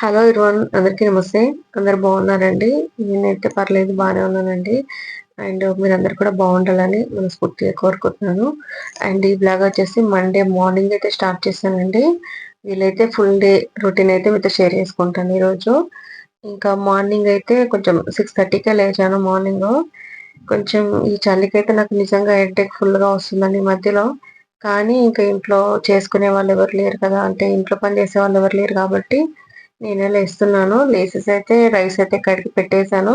Hello ఇరువన్ అందరికీ నమస్తే. అందరు బాగున్నారండి? నేనైతే పర్లేదు బాగానే ఉన్నానండి. అండ్ మీరందరు కూడా బాగుండాలని మనస్ఫూర్తిగా కోరుకుంటున్నాను. అండ్ ఈ బ్లాగ్ వచ్చేసి మండే మార్నింగ్ అయితే స్టార్ట్ చేశానండి. వీలైతే ఫుల్ డే రొటీన్ అయితే మీతో షేర్ చేసుకుంటాను ఈరోజు. ఇంకా మార్నింగ్ అయితే కొంచెం సిక్స్ థర్టీకే లేచాను మార్నింగ్. కొంచెం ఈ చలికైతే నాకు నిజంగా హెడ్ఏక్ ఫుల్గా వస్తుందండి మధ్యలో. కానీ ఇంకా ఇంట్లో చేసుకునే వాళ్ళు ఎవరు లేరు కదా అంటే ఇంట్లో పని చేసే వాళ్ళు ఎవరు లేరు కాబట్టి నేనే లేస్తున్నాను. లేసేసి అయితే రైస్ అయితే కడిగి పెట్టేశాను.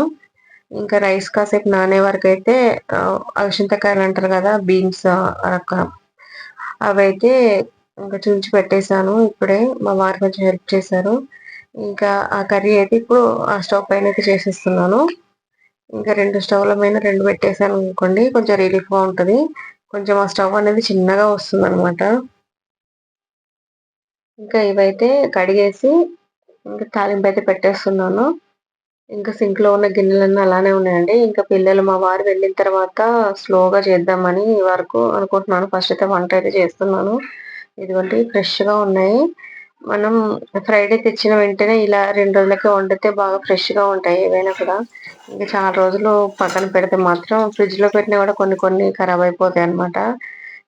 ఇంకా రైస్ కాసేపు నానే వరకు అయితే అలసింతకాయలు అంటారు కదా బీన్స్ రకం. అవైతే ఇంకా చుంచి పెట్టేశాను. ఇప్పుడే మా వారు కొంచెం హెల్ప్ చేశారు. ఇంకా ఆ కర్రీ అయితే ఇప్పుడు ఆ స్టవ్ పైన అయితే చేసేస్తున్నాను. ఇంకా రెండు స్టవ్ల పైన రెండు పెట్టేశాను అనుకోండి కొంచెం రిలీఫ్గా ఉంటుంది. కొంచెం ఆ స్టవ్ అనేది చిన్నగా వస్తుంది అనమాట ఇంకా ఇవైతే కడిగేసి ఇంకా తాలింపు అయితే పెట్టేస్తున్నాను. ఇంకా సింక్లో ఉన్న గిన్నెలన్నీ అలానే ఉన్నాయండి. ఇంకా పిల్లలు మా వారు వెళ్ళిన తర్వాత స్లోగా చేద్దామని వరకు అనుకుంటున్నాను. ఫస్ట్ అయితే వంట అయితే చేస్తున్నాను. ఇదిగోండి ఫ్రెష్గా ఉన్నాయి. మనం ఫ్రైడే తెచ్చిన వెంటనే ఇలా రెండు రోజులకే వండితే బాగా ఫ్రెష్గా ఉంటాయి ఏవైనా కూడా. ఇంకా చాలా రోజులు పక్కన పెడితే మాత్రం ఫ్రిడ్జ్లో పెట్టినా కూడా కొన్ని కొన్ని ఖరాబ్ అయిపోతాయి అనమాట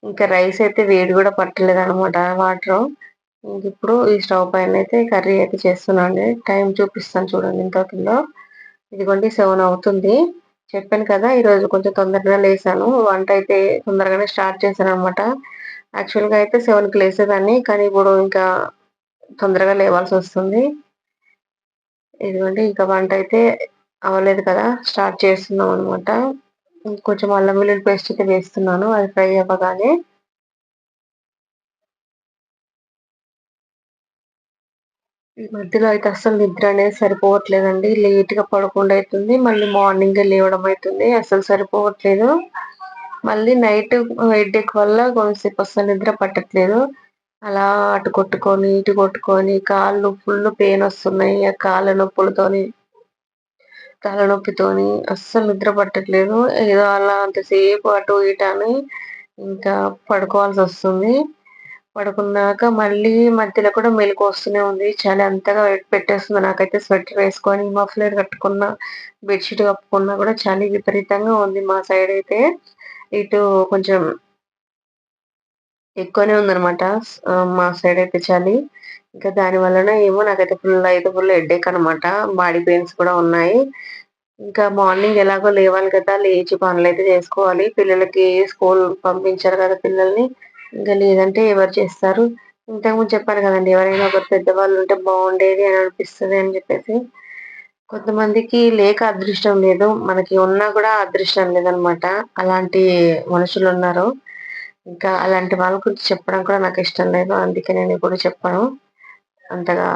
ఇంకా రైస్ అయితే వేడి కూడా పట్టలేదు అనమాట వాటర్ ఇప్పుడు ఈ స్టవ్ పైన అయితే కర్రీ అయితే చేస్తున్నాను టైం చూపిస్తాను చూడండి ఎంత అవుతుందో. ఇదిగోండి సెవెన్ అవుతుంది. చెప్పాను కదా ఈరోజు కొంచెం తొందరగా లేసాను. వంట అయితే తొందరగానే స్టార్ట్ చేశాను అనమాట యాక్చువల్గా అయితే సెవెన్కి లేసేదాన్ని కానీ ఇప్పుడు ఇంకా తొందరగా లేవాల్సి వస్తుంది. ఇదిగోండి ఇంకా వంట అయితే అవ్వలేదు కదా స్టార్ట్ చేస్తున్నాం అనమాట కొంచెం అల్లం వెల్లుల్లి పేస్ట్ అయితే వేస్తున్నాను అది ఫ్రై అవ్వగానే. ఈ మధ్యలో అయితే అసలు నిద్ర అనేది సరిపోవట్లేదండి. లేట్గా పడకుండా అవుతుంది మళ్ళీ మార్నింగ్ లేవడం అవుతుంది అసలు సరిపోవట్లేదు. మళ్ళీ నైట్ హెడ్ఏక్ వల్ల కొంతసేపు అసలు నిద్ర పట్టట్లేదు. అలా అటు కొట్టుకొని ఇటు కొట్టుకొని కాళ్ళు ఫుల్ పెయిన్ వస్తున్నాయి. ఆ కాళ్ళ నొప్పులతోని తలనొప్పితోని అస్సలు నిద్ర పట్టట్లేదు. ఏదో అలా అంతసేపు అటు ఇటు అని ఇంకా పడుకోవాల్సి వస్తుంది. పడుకున్నాక మళ్ళీ మధ్యలో కూడా మెలకు వస్తూనే ఉంది. చాలా అంతగా పెట్టేస్తుంది. నాకైతే స్వెటర్ వేసుకొని మఫ్లర్ కట్టుకున్న బెడ్షీట్ కప్పుకున్నా కూడా చలి విపరీతంగా ఉంది మా సైడ్ అయితే. ఇటు కొంచెం ఎక్కువనే ఉందనమాట మా సైడ్ అయితే చలి. ఇంకా దాని వలన ఏమో నాకైతే ఫుల్ అయితే ఫుల్ హెడ్ఏక్ అనమాట బాడీ పెయిన్స్ కూడా ఉన్నాయి. ఇంకా మార్నింగ్ ఎలాగో లేవాలి కదా లేచి పనులు అయితే చేసుకోవాలి. పిల్లలకి స్కూల్ పంపించారు కదా పిల్లల్ని. ఇంకా లేదంటే ఎవరు చేస్తారు? ఇంతకుముందు చెప్పాను కదండి ఎవరైనా ఒకరు పెద్దవాళ్ళు ఉంటే బాగుండేది అని అనిపిస్తుంది అని చెప్పేసి. కొంతమందికి లేక అదృష్టం లేదు మనకి ఉన్నా కూడా అదృష్టం లేదనమాట. అలాంటి మనుషులు ఉన్నారు. ఇంకా అలాంటి వాళ్ళ గురించి చెప్పడం కూడా నాకు ఇష్టం లేదు అందుకే నేను ఎప్పుడు చెప్పాను. అంతగా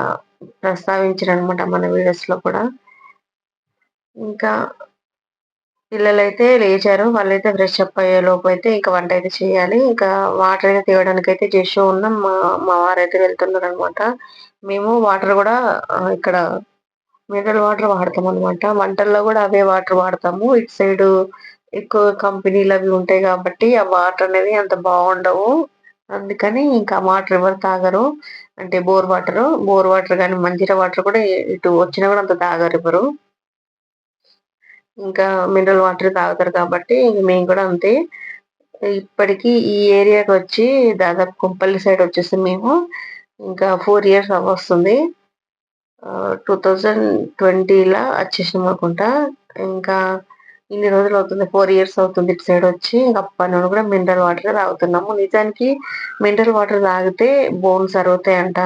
ప్రస్తావించను అనమాట మన వీడియోస్లో కూడా. ఇంకా పిల్లలైతే లేచారు వాళ్ళైతే ఫ్రెష్ అప్ అయ్యే లోపు అయితే ఇంకా వంట అయితే చేయాలి. ఇంకా వాటర్ అయితే తేవడానికి అయితే చేస్తూ ఉన్నాం. మా మా అయితే వెళ్తున్నారు అనమాట మేము వాటర్ కూడా ఇక్కడ మినరల్ వాటర్ వాడతాం అనమాట వంటల్లో కూడా అవే వాటర్ వాడతాము. ఇటు సైడ్ ఎక్కువ కంపెనీలు అవి ఉంటాయి కాబట్టి ఆ వాటర్ అనేది అంత బాగుండవు. అందుకని ఇంకా వాటర్ ఎవరు తాగరు. అంటే బోర్ వాటర్. బోర్ వాటర్ కానీ మంజీరా వాటర్ కూడా ఇటు వచ్చినా కూడా అంత తాగరు ఎవరు. ఇంకా మినరల్ వాటర్ తాగుతారు కాబట్టి మేము కూడా అంతే. ఇప్పటికి ఈ ఏరియాకి వచ్చి దాదాపు కుంపల్లి సైడ్ వచ్చేసి మేము ఇంకా ఫోర్ ఇయర్స్ అవ్వస్తుంది. టూ థౌజండ్ ట్వంటీలా వచ్చేసినాం అనుకుంటా. ఇంకా ఇన్ని రోజులు అవుతుంది ఫోర్ ఇయర్స్ అవుతుంది ఇటు సైడ్ వచ్చి. అప్పటి నుండి కూడా మినరల్ వాటర్ తాగుతున్నాము. నిజానికి మినరల్ వాటర్ తాగితే బోన్స్ అరుగుతాయంట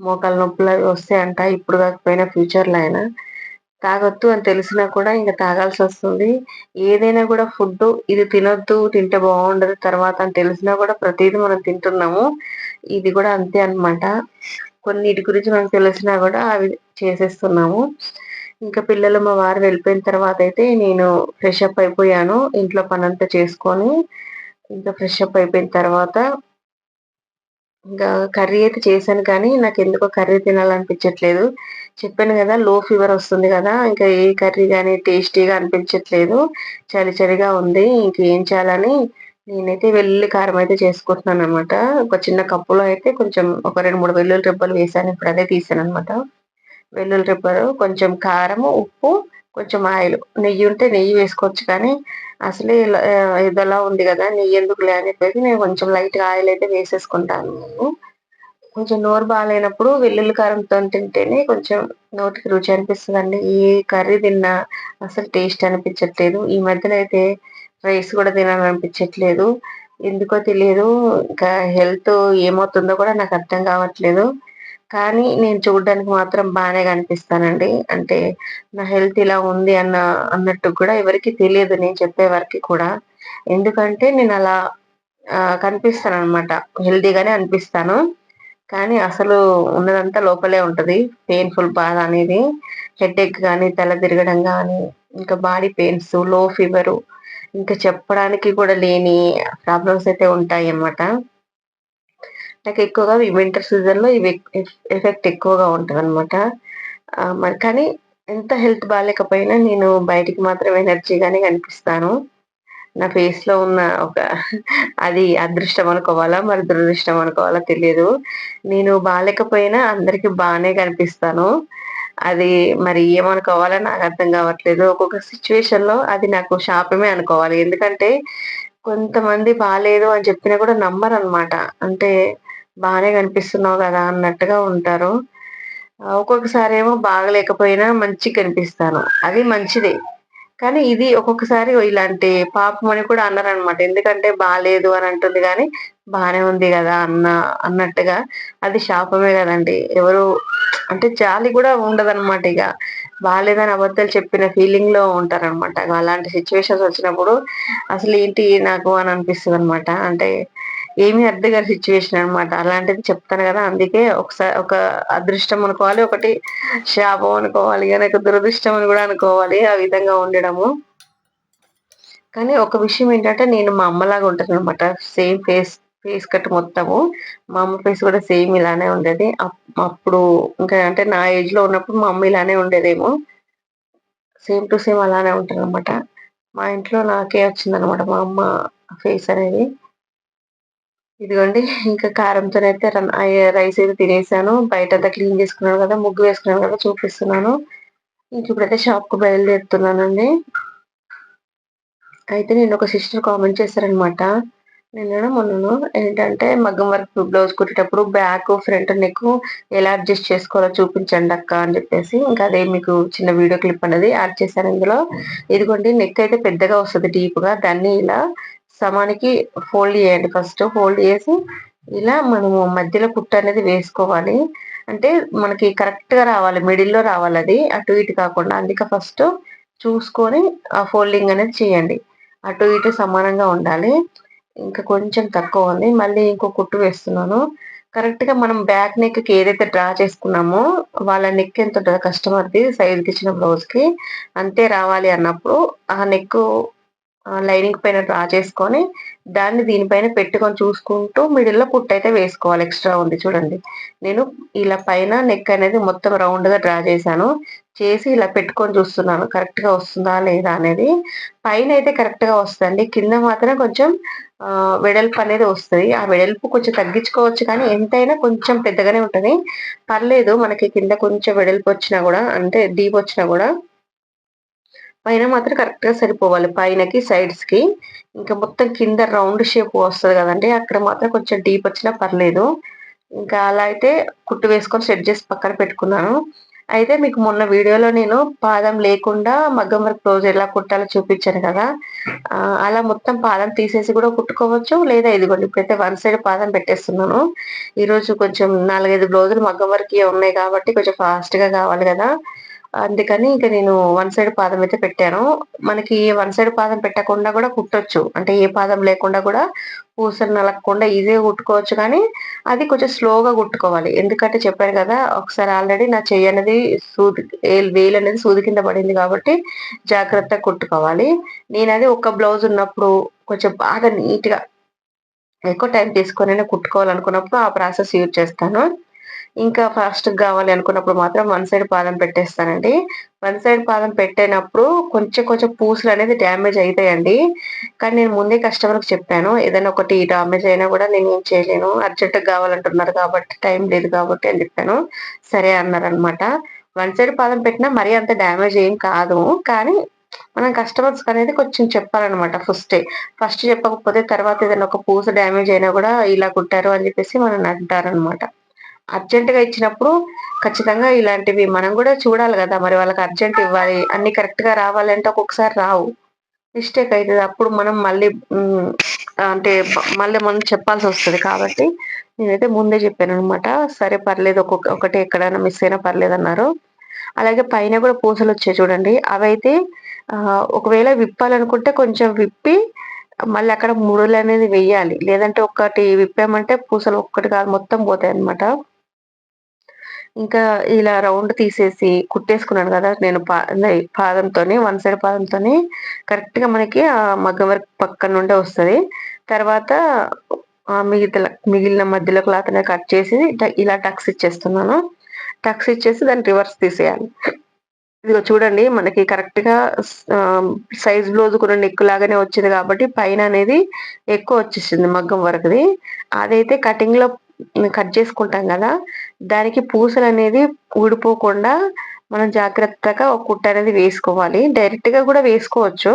మోకాళ్ళ నొప్పులు అవి వస్తాయంట. ఇప్పుడు కాకపోయినా ఫ్యూచర్లో అయినా. తాగొద్దు అని తెలిసినా కూడా ఇంకా తాగాల్సి వస్తుంది. ఏదైనా కూడా ఫుడ్ ఇది తినొద్దు తింటే బాగుండదు తర్వాత అని తెలిసినా కూడా ప్రతిదీ మనం తింటున్నాము. ఇది కూడా అంతే అనమాట కొన్నిటి గురించి మనకు తెలిసినా కూడా అవి చేసేస్తున్నాము. ఇంకా పిల్లలు మా వారు వెళ్ళిపోయిన తర్వాత అయితే నేను ఫ్రెష్ అప్ అయిపోయాను. ఇంట్లో పనంతా చేసుకొని ఇంకా ఫ్రెష్ అప్ అయిపోయిన తర్వాత ఇంకా కర్రీ అయితే చేశాను కానీ నాకు ఎందుకో కర్రీ తినాలనిపించట్లేదు. చెప్పాను కదా లో ఫీవర్ వస్తుంది కదా ఇంకా ఏ కర్రీ కానీ టేస్టీగా అనిపించట్లేదు. చలి చలిగా ఉంది ఇంకేం చేయాలని నేనైతే వెల్లుల్లి కారం అయితే చేసుకుంటున్నాను అనమాట ఒక చిన్న కప్పులో అయితే కొంచెం ఒక రెండు మూడు వెల్లుల్లి రెబ్బలు వేసాను ఇప్పుడు అదే తీసాను అనమాట వెల్లుల్లి రిబ్బరు కొంచెం కారము ఉప్పు కొంచెం ఆయిల్ నెయ్యి ఉంటే నెయ్యి వేసుకోవచ్చు కానీ అసలే ఇలా ఇదలా ఉంది కదా నెయ్యి ఎందుకులే అని చెప్పేసి నేను కొంచెం లైట్గా ఆయిల్ అయితే వేసేసుకుంటాను నేను. కొంచెం నోరు బాగాలేనప్పుడు వెల్లుల్లి కారంతో తింటేనే కొంచెం నోటికి రుచి అనిపిస్తుందండి. ఏ కర్రీ తిన్నా అసలు టేస్ట్ అనిపించట్లేదు. ఈ మధ్యన అయితే రైస్ కూడా తినాలనిపించట్లేదు. ఎందుకో తెలియదు ఇంకా హెల్త్ ఏమవుతుందో కూడా నాకు అర్థం కావట్లేదు. కానీ నేను చూడడానికి మాత్రం బాగానే కనిపిస్తానండి. అంటే నా హెల్త్ ఇలా ఉంది అన్న అన్నట్టు కూడా ఎవరికి తెలియదు నేను చెప్పే వరకు కూడా. ఎందుకంటే నేను అలా కనిపిస్తాను అనమాట హెల్తీగానే అనిపిస్తాను. కానీ అసలు ఉన్నదంతా లోపలే ఉంటుంది. పెయిన్ఫుల్ బాధ అనేది హెడేక్ కానీ తల తిరగడం కానీ ఇంకా బాడీ పెయిన్స్లో ఫీవరు ఇంకా చెప్పడానికి కూడా లేని ప్రాబ్లమ్స్ అయితే ఉంటాయి అన్నమాట నాకు ఎక్కువగా వింటర్ సీజన్లో ఇవి ఎఫెక్ట్ ఎక్కువగా ఉంటది అనమాట మరి కానీ ఎంత హెల్త్ బాగాలేకపోయినా నేను బయటికి మాత్రం ఎనర్జీగానే కనిపిస్తాను. నా ఫేస్లో ఉన్న ఒక అది అదృష్టం అనుకోవాలా మరి దురదృష్టం అనుకోవాలా తెలియదు. నేను బాగాలేకపోయినా అందరికి బాగానే కనిపిస్తాను. అది మరి ఏమనుకోవాలో నాకు అర్థం కావట్లేదు. ఒక్కొక్క సిచ్యువేషన్లో అది నాకు శాపమే అనుకోవాలి. ఎందుకంటే కొంతమంది బాగాలేదు అని చెప్పినా కూడా నమ్మరు అనమాట అంటే బాగానే కనిపిస్తున్నావు కదా అన్నట్టుగా ఉంటారు. ఒక్కొక్కసారి ఏమో బాగలేకపోయినా మంచిగా కనిపిస్తాను. అది మంచిదే. కానీ ఇది ఒక్కొక్కసారి ఇలాంటి పాపం అని కూడా అన్నారనమాట ఎందుకంటే బాగాలేదు అని అంటుంది కానీ బాగానే ఉంది కదా అన్న అన్నట్టుగా. అది శాపమే కదండి. ఎవరు అంటే జాలి కూడా ఉండదన్నమాట ఇక. బాగాలేదని అబద్ధాలు చెప్పిన ఫీలింగ్లో ఉంటారనమాట అలాంటి సిచ్యువేషన్స్ వచ్చినప్పుడు అసలు ఏంటి నాకు అని అనిపిస్తుంది అనమాట అంటే ఏమీ అర్థం గారి సిచ్యువేషన్ అనమాట అలాంటిది చెప్తాను కదా. అందుకే ఒకసారి ఒక అదృష్టం అనుకోవాలి ఒకటి శాపం అనుకోవాలి కనుక దురదృష్టం అని కూడా అనుకోవాలి ఆ విధంగా ఉండడము. కానీ ఒక విషయం ఏంటంటే నేను మా అమ్మలాగా ఉంటాను అనమాట సేమ్ ఫేస్ ఫేస్ కట్ మొత్తము. మా అమ్మ ఫేస్ కూడా సేమ్ ఇలానే ఉండేది. అప్పుడు ఇంకా అంటే నా ఏజ్లో ఉన్నప్పుడు మా అమ్మ ఇలానే ఉండేదేమో. సేమ్ టు సేమ్ అలానే ఉంటారు అనమాట మా ఇంట్లో నాకే వచ్చిందనమాట మా అమ్మ ఫేస్ అనేది. ఇదిగోండి ఇంకా కారంతోనైతే రైస్ అయితే తినేసాను. బయట అంతా క్లీన్ చేసుకున్నాను కదా ముగ్గు వేసుకున్నాను కదా చూపిస్తున్నాను. ఇంక ఇప్పుడైతే షాప్కు బయలుదేరుతున్నానండి. అయితే నేను ఒక సిస్టర్ కామెంట్ చేశారనమాట నిన్న మొన్నను ఏంటంటే మగ్గం వర్క్ బ్లౌజ్ కుట్టేటప్పుడు బ్యాక్ ఫ్రంట్ నెక్ ఎలా అడ్జస్ట్ చేసుకోవాలో చూపించండి అక్క అని చెప్పేసి. ఇంకా అదే మీకు చిన్న వీడియో క్లిప్ అనేది యాడ్ చేశాను ఇందులో. ఇదిగోండి నెక్ అయితే పెద్దగా వస్తుంది డీప్గా దాన్ని ఇలా సమానికి ఫోల్డ్ చేయండి. ఫస్ట్ ఫోల్డ్ చేసి ఇలా మనము మధ్యలో కుట్టు అనేది వేసుకోవాలి. అంటే మనకి కరెక్ట్గా రావాలి. మిడిల్లో రావాలి అది. అటు ఇటు కాకుండా అందుకే ఫస్ట్ చూసుకొని ఆ ఫోల్డింగ్ అనేది చేయండి. అటు ఇటు సమానంగా ఉండాలి. ఇంకా కొంచెం తక్కువ ఉంది. మళ్ళీ ఇంకో కుట్టు వేస్తున్నాను. కరెక్ట్గా మనం బ్యాక్ నెక్కి ఏదైతే డ్రా చేసుకున్నామో వాళ్ళ నెక్ ఎంత ఉంటుందో కస్టమర్ది సైజుకి ఇచ్చిన బ్లౌజ్కి అంతే రావాలి అన్నప్పుడు ఆ నెక్ లైనింగ్ పైన డ్రా చేసుకొని దాన్ని దీనిపైన పెట్టుకొని చూసుకుంటూ మిడిల్లో పుట్టు అయితే వేసుకోవాలి. ఎక్స్ట్రా ఉంది చూడండి. నేను ఇలా పైన నెక్ అనేది మొత్తం రౌండ్గా డ్రా చేశాను. చేసి ఇలా పెట్టుకొని చూస్తున్నాను. కరెక్ట్గా వస్తుందా లేదా అనేది పైన అయితే కరెక్ట్గా వస్తుంది కింద మాత్రం కొంచెం వెడల్పు అనేది వస్తుంది. ఆ వెడల్పు కొంచెం తగ్గించుకోవచ్చు కానీ ఎంతైనా కొంచెం పెద్దగానే ఉంటుంది. పర్లేదు మనకి కింద కొంచెం వెడల్పు వచ్చినా కూడా అంటే డీప్ వచ్చినా కూడా పైన మాత్రం కరెక్ట్గా సరిపోవాలి. పైనకి సైడ్స్కి. ఇంకా మొత్తం కింద రౌండ్ షేప్ వస్తుంది కదండి. అక్కడ మాత్రం కొంచెం డీప్ వచ్చినా పర్లేదు. ఇంకా అలా అయితే కుట్టు వేసుకొని సెట్ చేసి పక్కన పెట్టుకున్నాను. అయితే మీకు మొన్న వీడియోలో నేను పాదం లేకుండా మగ్గం వర్క్ బ్లౌజ్ ఎలా కుట్టాలో చూపించాను కదా. అలా మొత్తం పాదం తీసేసి కూడా కుట్టుకోవచ్చు. లేదా ఇదిగోండి ఇప్పుడైతే వన్ సైడ్ పాదం పెట్టేస్తున్నాను. ఈరోజు కొంచెం నాలుగైదు బ్లౌజులు మగ్గం వర్క్ ఉన్నాయి కాబట్టి కొంచెం ఫాస్ట్గా కావాలి కదా. అందుకని ఇంకా నేను వన్ సైడ్ పాదం అయితే పెట్టాను. మనకి వన్ సైడ్ పాదం పెట్టకుండా కూడా కుట్టొచ్చు. అంటే ఏ పాదం లేకుండా కూడా పూసలు నలగకుండా ఈజీగా కుట్టుకోవచ్చు కానీ అది కొంచెం స్లోగా కుట్టుకోవాలి. ఎందుకంటే చెప్పాను కదా ఒకసారి ఆల్రెడీ నా చెయ్యి అనేది సూది వేలు అనేది సూది కింద పడింది కాబట్టి జాగ్రత్తగా కుట్టుకోవాలి. నేను అది ఒక బ్లౌజ్ ఉన్నప్పుడు కొంచెం బాగా నీట్గా ఎక్కువ టైం తీసుకొని కుట్టుకోవాలనుకున్నప్పుడు ఆ ప్రాసెస్ యూజ్ చేస్తాను. ఇంకా ఫాస్ట్ కావాలి అనుకున్నప్పుడు మాత్రం వన్ సైడ్ పాదం పెట్టేస్తానండి. వన్ సైడ్ పాదం పెట్టేటప్పుడు కొంచెం కొంచెం పూసలు అనేది డ్యామేజ్ అవుతాయండి కానీ నేను ముందే కస్టమర్కి చెప్పాను ఏదైనా ఒకటి డ్యామేజ్ అయినా కూడా నేను ఏం చేయలేను అర్జెంట్గా కావాలంటున్నారు కాబట్టి టైం లేదు కాబట్టి అని చెప్పాను. సరే అన్నారనమాట వన్ సైడ్ పాదం పెట్టినా మరీ అంత డ్యామేజ్ ఏం కాదు. కానీ మనం కస్టమర్స్ అనేది కొంచెం చెప్పాలన్నమాట ఫస్ట్ ఫస్ట్ చెప్పకపోతే తర్వాత ఏదైనా ఒక పూస డ్యామేజ్ అయినా కూడా ఇలా కుట్టారు అని చెప్పేసి మనం అంటారనమాట అర్జెంటుగా ఇచ్చినప్పుడు ఖచ్చితంగా ఇలాంటివి మనం కూడా చూడాలి కదా. మరి వాళ్ళకి అర్జెంట్ ఇవ్వాలి అన్ని కరెక్ట్గా రావాలంటే ఒక్కొక్కసారి రావు. మిస్టేక్ అవుతుంది అప్పుడు మనం మళ్ళీ అంటే మళ్ళీ మనం చెప్పాల్సి వస్తుంది. కాబట్టి నేనైతే ముందే చెప్పాను అనమాట సరే పర్లేదు ఒక్కొక్క ఒకటి ఎక్కడైనా మిస్ అయినా పర్లేదు అన్నారు. అలాగే పైన కూడా పూసలు వచ్చాయి చూడండి. అవైతే ఒకవేళ విప్పాలనుకుంటే కొంచెం విప్పి మళ్ళీ అక్కడ ముడులు అనేది వెయ్యాలి లేదంటే ఒక్కటి విప్పామంటే పూసలు ఒక్కటి కాదు మొత్తం పోతాయి అనమాట ఇంకా ఇలా రౌండ్ తీసేసి కుట్టేసుకున్నాను కదా నేను పా పాదంతోని వన్ సైడ్ పాదంతోని కరెక్ట్గా మనకి ఆ మగ్గం వర్క్ పక్కన నుండే వస్తుంది. తర్వాత మిగతా మిగిలిన మధ్యలో క్లాత్ అనేది కట్ చేసి ఇలా టక్స్ ఇచ్చేస్తున్నాను. టక్స్ ఇచ్చేసి దాన్ని రివర్స్ తీసేయాలి. ఇదిగో చూడండి మనకి కరెక్ట్గా సైజ్ బ్లౌజ్ కూడా నెక్ లాగానే వచ్చింది కాబట్టి పైన అనేది ఎక్కువ వచ్చేసింది మగ్గం వరకుది. అదైతే కటింగ్లో కట్ చేసుకుంటాం కదా దానికి పూసలు అనేది ఊడిపోకుండా మనం జాగ్రత్తగా ఒక కుట్ట అనేది వేసుకోవాలి. డైరెక్ట్గా కూడా వేసుకోవచ్చు.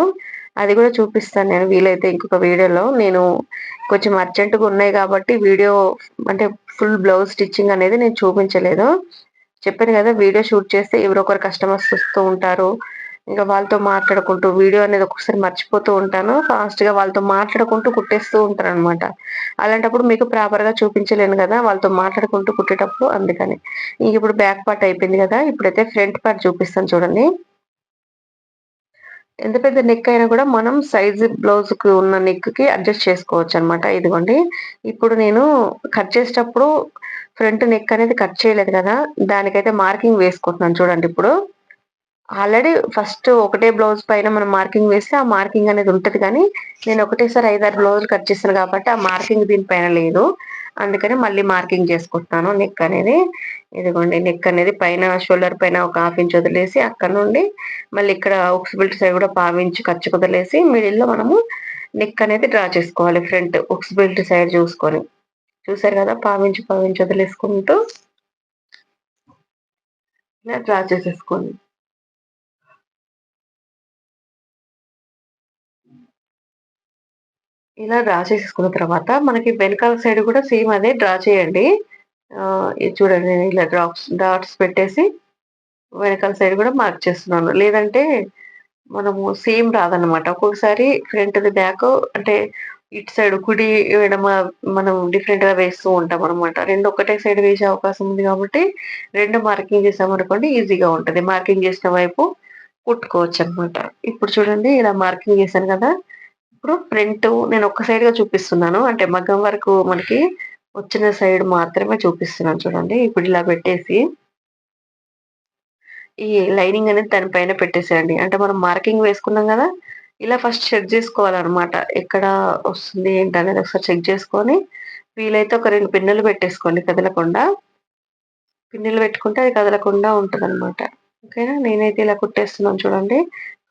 అది కూడా చూపిస్తాను నేను వీలైతే ఇంకొక వీడియోలో. నేను కొంచెం అర్జెంటుగా ఉన్నాయి కాబట్టి వీడియో అంటే ఫుల్ బ్లౌజ్ స్టిచ్చింగ్ అనేది నేను చూపించలేదు. చెప్పాను కదా వీడియో షూట్ చేస్తే ఎవరో ఒకరు కస్టమర్స్ వస్తూ ఉంటారు. ఇంకా వాళ్ళతో మాట్లాడుకుంటూ వీడియో అనేది ఒక్కొక్కసారి మర్చిపోతూ ఉంటాను. ఫాస్ట్గా వాళ్ళతో మాట్లాడుకుంటూ కుట్టేస్తూ ఉంటాను అనమాట అలాంటప్పుడు మీకు ప్రాపర్గా చూపించలేను కదా వాళ్ళతో మాట్లాడుకుంటూ కుట్టేటప్పుడు అందుకని. ఇంక ఇప్పుడు బ్యాక్ పార్ట్ అయిపోయింది కదా ఇప్పుడైతే ఫ్రంట్ పార్ట్ చూపిస్తాను చూడండి. ఎంత పెద్ద నెక్ అయినా కూడా మనం సైజ్ బ్లౌజ్కు ఉన్న నెక్కి అడ్జస్ట్ చేసుకోవచ్చు అనమాట ఇదిగోండి. ఇప్పుడు నేను కట్ చేసేటప్పుడు ఫ్రంట్ నెక్ అనేది కట్ చేయలేదు కదా దానికైతే మార్కింగ్ వేసుకుంటున్నాను చూడండి ఇప్పుడు. ఆల్రెడీ ఫస్ట్ ఒకటే బ్లౌజ్ పైన మనం మార్కింగ్ వేస్తే ఆ మార్కింగ్ అనేది ఉంటది కానీ నేను ఒకటేసారి ఐదారు బ్లౌజులు కట్ చేస్తాను కాబట్టి ఆ మార్కింగ్ దీనిపైన లేదు. అందుకని మళ్ళీ మార్కింగ్ చేసుకుంటున్నాను నెక్ అనేది. ఇదిగోండి నెక్ అనేది పైన షోల్డర్ పైన ఒక హాఫ్ ఇంచ్ వదిలేసి అక్కడ నుండి మళ్ళీ ఇక్కడ ఉక్స్ బిల్ట్ సైడ్ కూడా పావించి ఖర్చు వదిలేసి మిడిల్లో మనము నెక్ అనేది డ్రా చేసుకోవాలి ఫ్రంట్ ఉక్స్ బిల్ట్ సైడ్ చూసుకొని. చూసారు కదా పావించి పావించి వదిలేసుకుంటూ ఇలా డ్రా చేసేసుకోండి. ఇలా డ్రా చేసేసుకున్న తర్వాత మనకి వెనకాల సైడ్ కూడా సేమ్ అదే డ్రా చేయండి. చూడండి ఇలా డ్రాప్స్ డాట్స్ పెట్టేసి వెనకాల సైడ్ కూడా మార్క్ చేస్తున్నాను. లేదంటే మనము సేమ్ రాదనమాట ఒక్కొక్కసారి ఫ్రంట్ బ్యాక్ అంటే ఇటు సైడ్ కుడి ఎడమ మనం డిఫరెంట్గా వేస్తూ ఉంటాం అనమాట రెండు ఒకటే సైడ్ వేసే అవకాశం ఉంది కాబట్టి రెండు మార్కింగ్ చేసామనుకోండి ఈజీగా ఉంటుంది. మార్కింగ్ చేసిన వైపు కుట్టుకోవచ్చు అనమాట ఇప్పుడు చూడండి ఇలా మార్కింగ్ చేశాను కదా. ఇప్పుడు ప్రింట్ నేను ఒక్క సైడ్గా చూపిస్తున్నాను. అంటే మగ్గం వరకు మనకి వచ్చిన సైడ్ మాత్రమే చూపిస్తున్నాను చూడండి. ఇప్పుడు ఇలా పెట్టేసి ఈ లైనింగ్ అనేది దానిపైన పెట్టేసేయండి. అంటే మనం మార్కింగ్ వేసుకున్నాం కదా ఇలా ఫస్ట్ చెక్ చేసుకోవాలన్నమాట. ఎక్కడ వస్తుంది ఏంటి అనేది ఒకసారి చెక్ చేసుకొని వీలైతే ఒక రెండు పిన్నులు పెట్టేసుకోండి కదలకుండా. పిన్నులు పెట్టుకుంటే అది కదలకుండా ఉంటుంది అనమాట ఓకేనా? నేనైతే ఇలా కుట్టేస్తున్నాను చూడండి.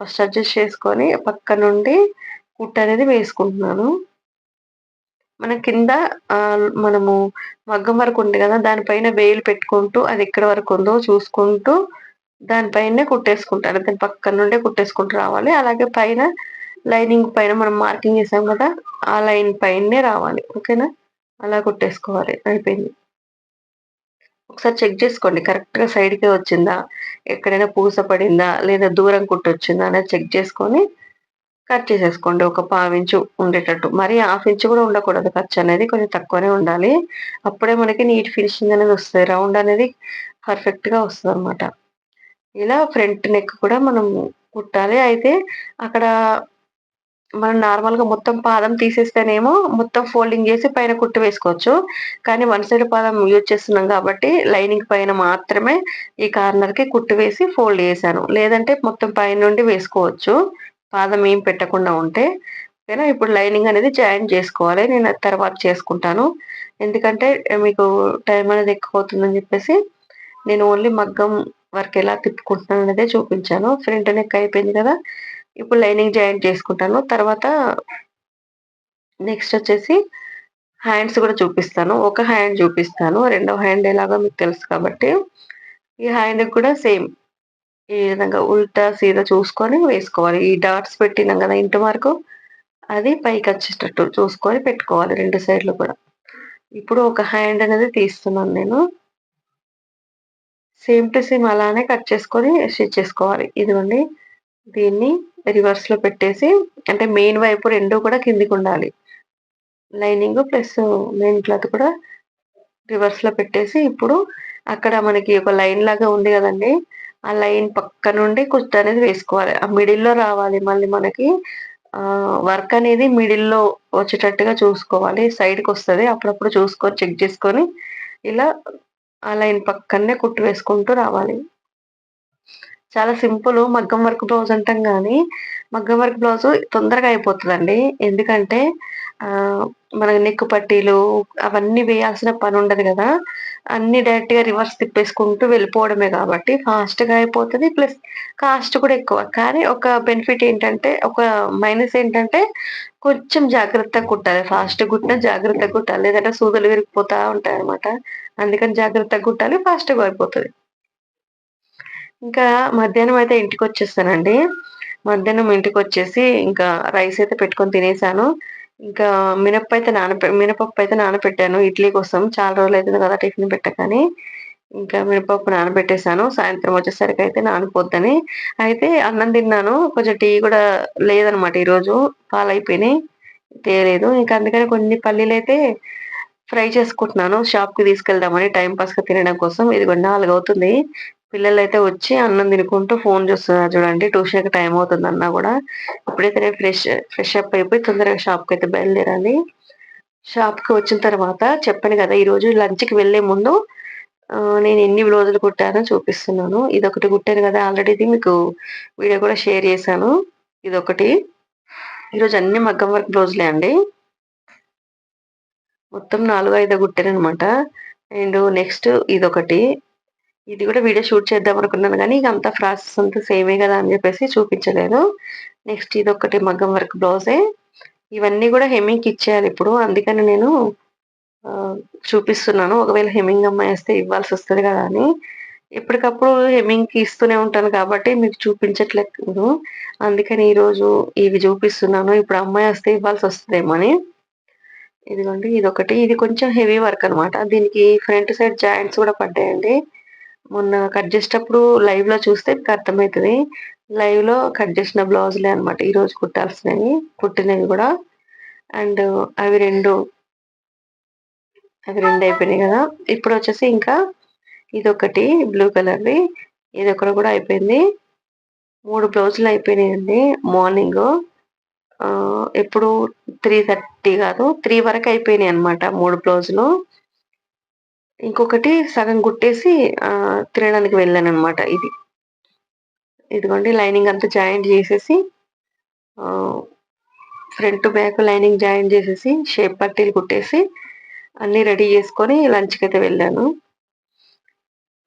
ఫస్ట్ అడ్జస్ట్ చేసుకొని పక్క నుండి కుట్ అనేది వేసుకుంటున్నాను. మన కింద మనము మగ్గం వరకు ఉంది కదా దానిపైన వేలు పెట్టుకుంటూ అది ఎక్కడ వరకు ఉందో చూసుకుంటూ దానిపైనే కుట్టేసుకుంటాను. దాని పక్కన నుండే కుట్టేసుకుంటూ రావాలి. అలాగే పైన లైనింగ్ పైన మనం మార్కింగ్ చేసాం కదా ఆ లైన్ పైనే రావాలి. ఓకేనా? అలా కుట్టేసుకోవాలి. అయిపోయింది. ఒకసారి చెక్ చేసుకోండి. కరెక్ట్గా సైడ్కే వచ్చిందా? ఎక్కడైనా పూస పడిందా? లేదా దూరం కుట్టి వచ్చిందా అనేది చెక్ చేసుకొని కట్ చేసేసుకోండి. ఒక పావించు ఉండేటట్టు. మరి హాఫ్ ఇంచు కూడా ఉండకూడదు. ఖర్చు అనేది కొంచెం తక్కువనే ఉండాలి. అప్పుడే మనకి నీట్ ఫినిషింగ్ అనేది వస్తుంది. రౌండ్ అనేది పర్ఫెక్ట్గా వస్తుంది అనమాట ఇలా ఫ్రంట్ నెక్ కూడా మనం కుట్టాలి. అయితే అక్కడ మనం నార్మల్గా మొత్తం పాదం తీసేస్తేనేమో మొత్తం ఫోల్డింగ్ చేసి పైన కుట్టు వేసుకోవచ్చు. కానీ వన్ సైడ్ పాదం యూజ్ చేస్తున్నాం కాబట్టి లైనింగ్ పైన మాత్రమే ఈ కార్నర్కి కుట్టు వేసి ఫోల్డ్ చేశాను. లేదంటే మొత్తం పైన నుండి వేసుకోవచ్చు. పాదం ఏం పెట్టకుండా ఉంటే ఓకేనా ఇప్పుడు లైనింగ్ అనేది జాయిన్ చేసుకోవాలి. నేను తర్వాత చేసుకుంటాను. ఎందుకంటే మీకు టైం అనేది ఎక్కువ అవుతుందని చెప్పేసి నేను ఓన్లీ మగ్గం వర్క్ ఎలా తిప్పుకుంటున్నాను అనేది చూపించాను. ఫ్రంట్ నెక్ అయిపోయింది కదా? ఇప్పుడు లైనింగ్ జాయిన్ చేసుకుంటాను. తర్వాత నెక్స్ట్ వచ్చేసి హ్యాండ్స్ కూడా చూపిస్తాను. ఒక హ్యాండ్ చూపిస్తాను. రెండవ హ్యాండ్ ఎలాగో మీకు తెలుసు కాబట్టి ఈ హ్యాండ్ కూడా సేమ్. ఈ విధంగా ఉల్టా సీదా చూసుకొని వేసుకోవాలి. ఈ డాట్స్ పెట్టినాం కదా ఇంటి వరకు అది పైకి వచ్చేటట్టు చూసుకొని పెట్టుకోవాలి రెండు సైడ్లు కూడా. ఇప్పుడు ఒక హ్యాండ్ అనేది తీస్తున్నాను నేను. సేమ్ టు సేమ్ అలానే కట్ చేసుకొని స్టిచ్ చేసుకోవాలి. ఇదిగోండి దీన్ని రివర్స్లో పెట్టేసి అంటే మెయిన్ వైపు రెండు కూడా కిందికి ఉండాలి. లైనింగ్ ప్లస్ మెయిన్ క్లాత్ కూడా రివర్స్లో పెట్టేసి ఇప్పుడు అక్కడ మనకి ఒక లైన్ లాగా ఉంది కదండి ఆ లైన్ పక్క నుండి కుర్త అనేది వేసుకోవాలి. ఆ మిడిల్లో రావాలి మళ్ళీ మనకి. ఆ వర్క్ అనేది మిడిల్లో వచ్చేటట్టుగా చూసుకోవాలి. సైడ్కి వస్తుంది. అప్పుడప్పుడు చూసుకొని చెక్ చేసుకొని ఇలా ఆ లైన్ పక్కనే కుట్టు వేసుకుంటూ రావాలి. చాలా సింపుల్. మగ్గం వర్క్ బ్లౌజ్ అంటాం కానీ మగ్గం వర్క్ బ్లౌజ్ తొందరగా అయిపోతుందండి. ఎందుకంటే మన నెక్ పట్టీలు అవన్నీ వేయాల్సిన పని ఉండదు కదా. అన్ని డైరెక్ట్గా రివర్స్ తిప్పేసుకుంటూ వెళ్ళిపోవడమే కాబట్టి ఫాస్ట్గా అయిపోతుంది. ప్లస్ కాస్ట్ కూడా ఎక్కువ. కానీ ఒక బెనిఫిట్ ఏంటంటే ఒక మైనస్ ఏంటంటే కొంచెం జాగ్రత్తగా కుట్టాలి. ఫాస్ట్ కుట్టినా జాగ్రత్తగా కుట్టాలి. లేదంటే సూదులు విరిగిపోతా ఉంటాయి అనమాట అందుకని జాగ్రత్తగా కుట్టాలి. ఫాస్ట్గా అయిపోతుంది. ఇంకా మధ్యాహ్నం అయితే ఇంటికి వచ్చేస్తానండి మధ్యాహ్నం ఇంటికి వచ్చేసి ఇంకా రైస్ అయితే పెట్టుకొని తినేసాను. ఇంకా మినప్ప అయితే నానపె మినపప్పు అయితే నానపెట్టాను. ఇడ్లీ కోసం చాలా రోజులు అవుతుంది కదా టిఫిన్ పెట్టకని ఇంకా మినపప్పు నానబెట్టేశాను. సాయంత్రం వచ్చేసరికి అయితే నానిపోద్దని. అయితే అన్నం తిన్నాను. కొంచెం టీ కూడా లేదనమాట ఈరోజు. పాలైపోయినాయి. తేలేదు ఇంకా అందుకని కొన్ని పల్లీలు అయితే ఫ్రై చేసుకుంటున్నాను. షాప్కి తీసుకెళ్దామని టైం పాస్గా తినడం కోసం. ఇది కూడా నాలుగు అవుతుంది పిల్లలు అయితే వచ్చి అన్నం తినుకుంటూ ఫోన్ చూస్తున్నారు చూడండి. ట్యూషన్కి టైం అవుతుంది అన్నా కూడా. ఇప్పుడైతే నేను ఫ్రెష్ ఫ్రెష్ అప్ అయిపోయి తొందరగా షాప్కి అయితే బయలుదేరాలి. షాప్కి వచ్చిన తర్వాత చెప్పాను కదా ఈ రోజు లంచ్కి వెళ్ళే ముందు నేను ఎన్ని బ్లౌజులు కుట్టానో చూపిస్తున్నాను. ఇది ఒకటి కుట్టాను కదా ఆల్రెడీ ఇది మీకు వీడియో కూడా షేర్ చేశాను. ఇది ఒకటి ఈరోజు అన్ని మగ్గం వర్క్ బ్లౌజులే అండి. మొత్తం నాలుగు ఐదు కుట్టాను అనమాట అండ్ నెక్స్ట్ ఇదొకటి. ఇది కూడా వీడియో షూట్ చేద్దాం అనుకున్నాను కానీ ఇక అంత ప్రాసెస్ అంతా సేమే కదా అని చెప్పేసి చూపించలేదు. నెక్స్ట్ ఇది ఒకటి మగ్గం వర్క్ బ్లౌజే. ఇవన్నీ కూడా హెమ్మింగ్కి ఇచ్చేయాలి ఇప్పుడు. అందుకని నేను చూపిస్తున్నాను. ఒకవేళ హెమ్మింగ్ అమ్మాయి వస్తే ఇవ్వాల్సి వస్తుంది కదా అని. ఎప్పటికప్పుడు హెమ్మింగ్కి ఇస్తూనే ఉంటాను కాబట్టి మీకు చూపించట్లేదు. అందుకని ఈరోజు ఇవి చూపిస్తున్నాను. ఇప్పుడు అమ్మాయి వస్తే ఇవ్వాల్సి వస్తుందేమో అని. ఇదిగోండి ఇది ఒకటి ఇది కొంచెం హెవీ వర్క్ అనమాట దీనికి ఫ్రంట్ సైడ్ జాయింట్స్ కూడా పడ్డాయండి. మొన్న కట్ చేసేటప్పుడు లైవ్లో చూస్తే మీకు అర్థమవుతుంది. లైవ్లో కట్ చేసిన బ్లౌజులే అనమాట ఈ రోజు కుట్టాల్సినవి కుట్టినవి కూడా. అండ్ అవి రెండు అవి రెండు అయిపోయినాయి కదా. ఇప్పుడు వచ్చేసి ఇంకా ఇది ఒకటి బ్లూ కలర్ది ఇది ఒకటి కూడా అయిపోయింది. మూడు బ్లౌజులు అయిపోయినాయండి మార్నింగ్ ఎప్పుడు త్రీ థర్టీ కాదు త్రీ వరకు అయిపోయినాయి అనమాట మూడు బ్లౌజులు. ఇంకొకటి సగం కుట్టేసి తినడానికి వెళ్ళాను అనమాట ఇది. ఇదిగోండి లైనింగ్ అంతా జాయింట్ చేసేసి ఫ్రంట్ బ్యాక్ లైనింగ్ జాయింట్ చేసేసి షేప్ పట్టీలు కుట్టేసి అన్నీ రెడీ చేసుకొని లంచ్కి అయితే వెళ్ళాను.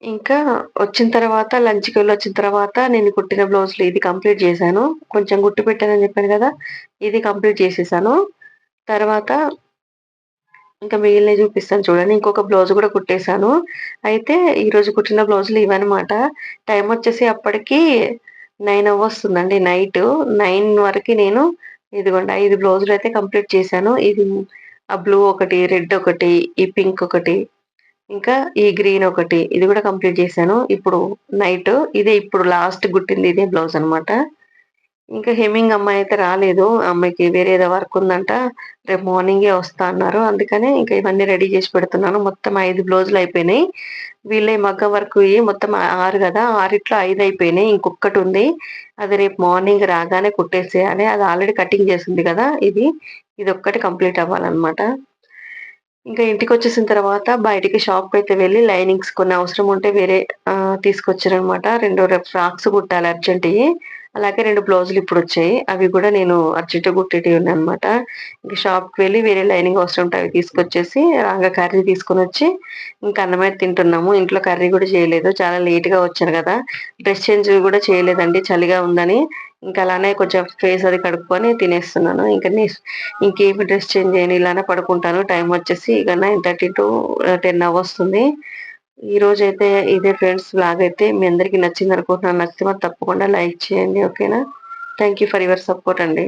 ఇంకా వచ్చిన తర్వాత లంచ్కి వెళ్ళి వచ్చిన తర్వాత నేను కుట్టిన బ్లౌజ్లు ఇది కంప్లీట్ చేశాను. కొంచెం గుట్టు పెట్టానని చెప్పాను కదా ఇది కంప్లీట్ చేసేసాను. తర్వాత ఇంకా మిగిలిన చూపిస్తాను చూడండి. ఇంకొక బ్లౌజ్ కూడా కుట్టేశాను. అయితే ఈరోజు కుట్టిన బ్లౌజులు ఇవన్నమాట. టైం వచ్చేసి అప్పటికి నైన్ వస్తుందండి నైట్ నైన్ వరకు నేను ఇదిగోండి ఐదు బ్లౌజులు అయితే కంప్లీట్ చేశాను. ఇది ఆ బ్లూ ఒకటి రెడ్ ఒకటి ఈ పింక్ ఒకటి ఇంకా ఈ గ్రీన్ ఒకటి. ఇది కూడా కంప్లీట్ చేశాను. ఇప్పుడు నైట్ ఇదే ఇప్పుడు లాస్ట్ గుట్టింది ఇదే బ్లౌజ్ అనమాట ఇంకా హెమింగ్ అమ్మాయి అయితే రాలేదు. అమ్మాయికి వేరే ఏదో వర్క్ ఉందంట. రేపు మార్నింగే వస్తా అన్నారు. అందుకనే ఇంకా ఇవన్నీ రెడీ చేసి పెడుతున్నాను. మొత్తం ఐదు బ్లౌజులు అయిపోయినాయి. వీళ్ళే మగ్గ వర్క్ మొత్తం ఆరు కదా. ఆరిట్లో ఐదు అయిపోయినాయి. ఇంకొకటి ఉంది. అది రేపు మార్నింగ్ రాగానే కుట్టేసేయాలి. అది ఆల్రెడీ కటింగ్ చేసింది కదా ఇది. ఇది ఒక్కటి కంప్లీట్ అవ్వాలన్నమాట. ఇంకా ఇంటికి వచ్చేసిన తర్వాత బయటికి షాప్కి అయితే వెళ్ళి లైనింగ్స్ కొన్ని అవసరం ఉంటే వేరే తీసుకొచ్చారనమాట రెండు ఫ్రాక్స్ కుట్టాలి అర్జెంట్ అలాగే రెండు బ్లౌజులు ఇప్పుడు వచ్చాయి. అవి కూడా నేను అర్జెంట్ కుట్టేటివి ఉన్నాయి అనమాట ఇంకా షాప్కి వెళ్ళి వేరే లైనింగ్ అవసరం ఉంటే అవి తీసుకొచ్చేసి రాగా కర్రీ తీసుకొని వచ్చి ఇంకా అన్నమైతే తింటున్నాము. ఇంట్లో కర్రీ కూడా చేయలేదు. చాలా లేట్గా వచ్చాను కదా. డ్రెస్ చేంజ్ కూడా చేయలేదండి. చలిగా ఉందని ఇంకా అలానే కొంచెం ఫేస్ అది కడుక్కొని తినేస్తున్నాను. ఇంకా ఇంకేమి డ్రెస్ చేంజ్ చేయను. ఇలానే పడుకుంటాను. టైం వచ్చేసి ఇక nine thirty to ten hours వస్తుంది ఈ రోజు అయితే ఇదే ఫ్రెండ్స్ బ్లాగ్ అయితే మీ అందరికి నచ్చింది అనుకుంటున్నాను నచ్చితే తప్పకుండా లైక్ చేయండి ఓకేనా? థ్యాంక్ ఫర్ యువర్ సపోర్ట్ అండి.